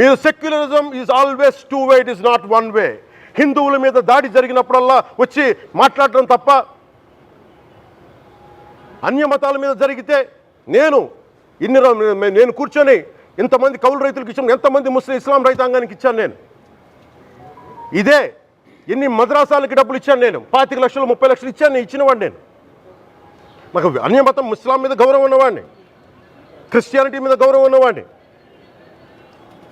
మీరు secularism is always two way it is not one way హిందువుల మీద దాడి జరిగినప్పుడల్లా వచ్చి మాట్లాడడం తప్ప అన్య మతాల మీద జరిగితే నేను ఇన్ని నేను కూర్చొని ఇంతమంది కౌలు రైతులకు ఇచ్చాను ఎంతమంది ముస్లిం ఇస్లాం రైతాంగానికి ఇచ్చాను నేను. ఇదే ఎన్ని మద్రాసాలకి డబ్బులు ఇచ్చాను నేను. పాతిక లక్షలు ముప్పై లక్షలు ఇచ్చాను నేను ఇచ్చినవాడిని నేను. నాకు అన్యమతం ఇస్లాం మీద గౌరవం ఉన్నవాడిని. క్రిస్టియానిటీ మీద గౌరవం ఉన్నవాడిని.